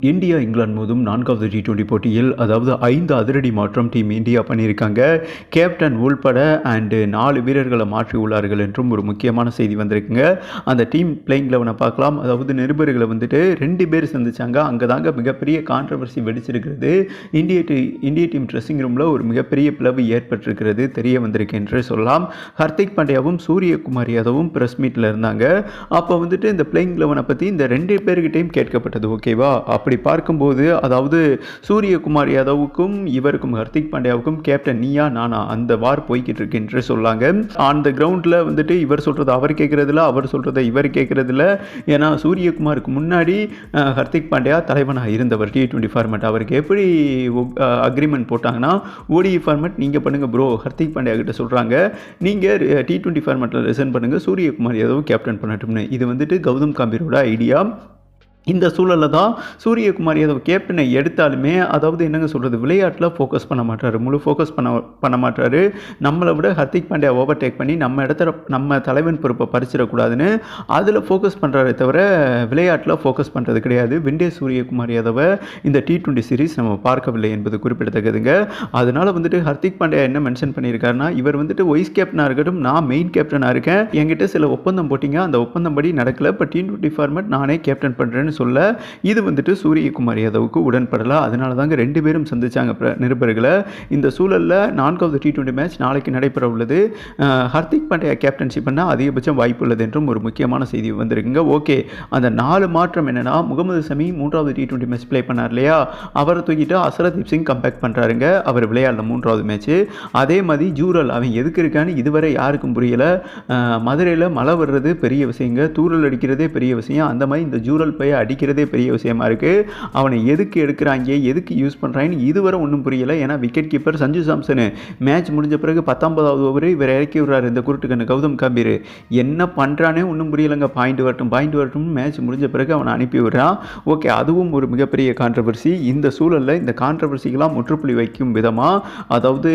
India England மோதும் நான்காவது T twenty போட்டியில் அதாவது ஐந்து அதிரடி மாற்றம் டீம் இந்தியா பண்ணியிருக்காங்க. கேப்டன் உள்பட அண்டு நாலு வீரர்களை மாற்றி உள்ளார்கள் என்றும் ஒரு முக்கியமான செய்தி வந்திருக்குங்க. அந்த டீம் பிளேயிங் லெவனை பார்க்கலாம். அதாவது நிருபர்களை வந்துட்டு ரெண்டு பேர் சந்திச்சாங்க. அங்கே தாங்க மிகப்பெரிய கான்ட்ரவர்சி வெடிச்சிருக்கிறது. இந்திய டீ இந்திய டீம் ட்ரெஸ்ஸிங் ரூமில் ஒரு மிகப்பெரிய பிளவு ஏற்பட்டிருக்கிறது. தெரிய வந்திருக்கு என்று சொல்லலாம். ஹர்திக் பாண்டியாவும் சூரியகுமார் யாதவும் ப்ரெஸ் மீட்டில் இருந்தாங்க. அப்போ வந்துட்டு இந்த பிளேயிங் லெவனை பற்றி இந்த ரெண்டு பேர்கிட்டையும் கேட்கப்பட்டது ஓகேவா அப்படி பார்க்கும்போது அதாவது சூரியகுமார் யாதவுக்கும் இவருக்கும் ஹர்திக் பாண்டியாவுக்கும் கேப்டன் நீயா நானா அந்த வார் போய்கிட்டு இருக்கு என்று சொல்லாங்க. அந்த கிரவுண்டில் வந்துட்டு இவர் சொல்கிறது அவர் கேட்குறதில்ல அவர் சொல்கிறத இவர் கேட்குறதில்ல. ஏன்னா சூரியகுமாருக்கு முன்னாடி ஹர்திக் பாண்டியா தலைவனாக இருந்தவர். டி டுவெண்ட்டி ஃபார்மேட் அவருக்கு எப்படி அக்ரிமெண்ட் போட்டாங்கன்னா ஓடிஇ ஃபார்மேட் நீங்கள் பண்ணுங்கள் ப்ரோ ஹர்திக் பாண்டியா கிட்ட சொல்கிறாங்க நீங்கள் டி டுவெண்ட்டி ஃபார்மேட்டில் ரிசைன் பண்ணுங்கள் சூரியகுமார் யாதவ் கேப்டன் பண்ணட்டும்னு. இது வந்துட்டு கௌதம் காம்பீரோட ஐடியா இந்த சூழலில் தான் சூரியகுமார் யாதவ் கேப்டனை எடுத்தாலுமே அதாவது என்னங்க சொல்கிறது விளையாட்டில் ஃபோக்கஸ் பண்ண மாட்டார். முழு ஃபோக்கஸ் பண்ண பண்ண மாட்டாரு. நம்மளை விட ஹர்திக் பாண்டியா ஓவர்டேக் பண்ணி நம்ம இடத்துல நம்ம தலைவன் பொறுப்பை பறிச்சிடக்கூடாதுன்னு அதில் ஃபோக்கஸ் பண்ணுறாரே தவிர விளையாட்டில் ஃபோக்கஸ் பண்ணுறது கிடையாது. விண்டே சூரியகுமார் யாதவை இந்த டி டுவெண்ட்டி சீரிஸ் நம்ம பார்க்கவில்லை என்பது குறிப்பிடத்தக்கதுங்க. அதனால் வந்துட்டு ஹர்திக் பாண்டியா என்ன மென்ஷன் பண்ணியிருக்காருன்னா இவர் வந்துட்டு வைஸ் கேப்டனாக இருக்கட்டும் நான் மெயின் கேப்டனாக இருக்கேன். என்கிட்ட சில ஒப்பந்தம் போட்டிங்க அந்த ஒப்பந்தம் படி நடக்கலை இப்போ டி ட்வெண்ட்டி ஃபார்மேட் நானே கேப்டன் பண்ணுறேன்னு சொல்ல இது வந்துட்டு சூரியகுமார் யாதவுக்கு உடன்படலை? அதனால தாங்க ரெண்டு பேரும் சந்திச்சாங்க நிருபர்களை. இந்த சூழலில் நான்காவது டி டுவெண்ட்டி மேட்ச் நாளைக்கு நடைபெற உள்ளது ஹர்திக் பாண்டியா கேப்டன்ஷிப் பண்ணால் அதிகபட்சம் வாய்ப்பு உள்ளது என்றும் ஒரு முக்கியமான செய்தி வந்திருக்குங்க. ஓகே அந்த நாலு மாற்றம் என்னன்னா முகமது சமி மூன்றாவது டி டுவெண்ட்டி மேட்ச் ப்ளே பண்ணார் இல்லையா? அவரை தூக்கிட்டு அசரதீப் சிங் கம்பேக் பண்ணுறாருங்க அவர் விளையாடல மூன்றாவது மேட்ச்சு அதே மாதிரி ஜூரல் அவன் எதுக்கு இருக்கான்னு இதுவரை யாருக்கும் புரியலை. மதுரையில் மழை வர்றது பெரிய விஷயங்க. தூரல் அடிக்கிறதே பெரிய விஷயம். அந்த மாதிரி இந்த ஜூரல் போய் அடிக்கிறதே பெரிய விஷயமா இருக்குது அவனை எதுக்கு எடுக்கிறாங்க எதுக்கு யூஸ் பண்ணுறாங்கன்னு இதுவரை ஒன்றும் புரியலை. ஏன்னா wicket keeper Sanju Samson match முடிஞ்ச பிறகு பத்தொன்பதாவது ஓவர் இவர் இறக்கி விடுறாரு இந்த குருட்டுக்கண்ணு கௌதம் கம்பீர். என்ன பண்ணுறானே ஒன்றும் புரியலைங்க. பாயிண்ட் வரட்டும் பாயிண்ட் வரட்டும் மேட்ச் முடிஞ்ச பிறகு அவனை அனுப்பி விடுறான். ஓகே அதுவும் ஒரு மிகப்பெரிய கான்ட்ரவர்சி இந்த சூழலில் இந்த கான்ட்ரவர்சிக்கெல்லாம் முற்றுப்புள்ளி வைக்கும் விதமாக அதாவது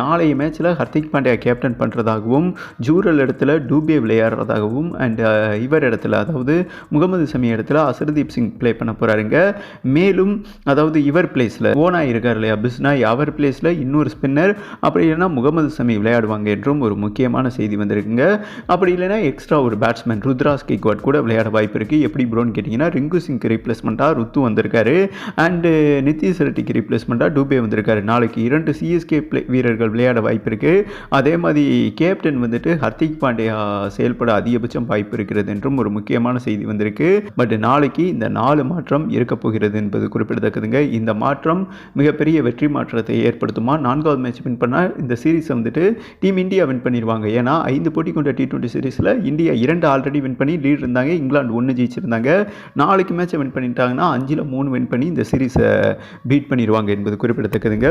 நாளைய மேட்ச்சில் ஹர்திக் பாண்டியா கேப்டன் பண்ணுறதாகவும் ஜூரல் இடத்துல டூபே விளையாடுறதாகவும் அண்ட் இவர் இடத்துல அதாவது முகமது சமி இடத்துல சத்ரதீப் சிங் ப்ளே பண்ண போகிறாருங்க மேலும் அதாவது இவர் பிளேஸில் ஓனா இருக்கார் இல்லையா பிஸ்னாய் அவர் பிளேஸில் இன்னொரு ஸ்பின்னர் அப்படி இல்லைன்னா முகமது சமி விளையாடுவாங்க என்றும் ஒரு முக்கியமான செய்தி வந்திருக்குங்க. அப்படி இல்லைன்னா எக்ஸ்ட்ரா ஒரு பேட்ஸ்மேன் ருத்ராஸ் கேக்வாட் கூட விளையாட வாய்ப்பு இருக்குது எப்படி ப்ரோன்னு கேட்டிங்கன்னா ரிங்கு சிங்க்கு ரீப்ளேஸ்மெண்ட்டாக ருத்து வந்திருக்காரு. அண்டு நிதிஷ் ரெட்டிக்கு ரீப்ளேஸ்மெண்ட்டாக டூபே வந்திருக்காரு. நாளைக்கு இரண்டு சிஎஸ்கே பிளே வீரர்கள் விளையாட வாய்ப்பு இருக்குது அதே மாதிரி கேப்டன் வந்துட்டு ஹர்திக் பாண்டியா செயல்பட அதிகபட்சம் வாய்ப்பு இருக்கிறது என்றும் ஒரு முக்கியமான செய்தி வந்திருக்கு. பட் நாளைக்கு இந்த நாலு மாற்றம் இருக்கப் போகிறது என்பது குறிப்பிடத்தக்கதுங்க. இந்த மாற்றம் மிகப்பெரிய வெற்றி மாற்றத்தை ஏற்படுத்துமா? நான்காவது மேட்ச் வின் பண்ணால் இந்த சீரீஸ் வந்துட்டு டீம் இந்தியா வின் பண்ணிடுவாங்க ஏன்னா ஐந்து போட்டி கொண்ட டி டுவெண்ட்டி சீரிஸில் இந்தியா இரண்டு ஆல்ரெடி வின் பண்ணி லீட் இருந்தாங்க. இங்கிலாந்து ஒன்று ஜெயிச்சிருந்தாங்க. நாளைக்கு மேட்சை வின் பண்ணிட்டாங்கன்னா அஞ்சில் மூணு வின் பண்ணி இந்த சீரிஸை பீட் பண்ணிடுவாங்க என்பது குறிப்பிடத்தக்கதுங்க.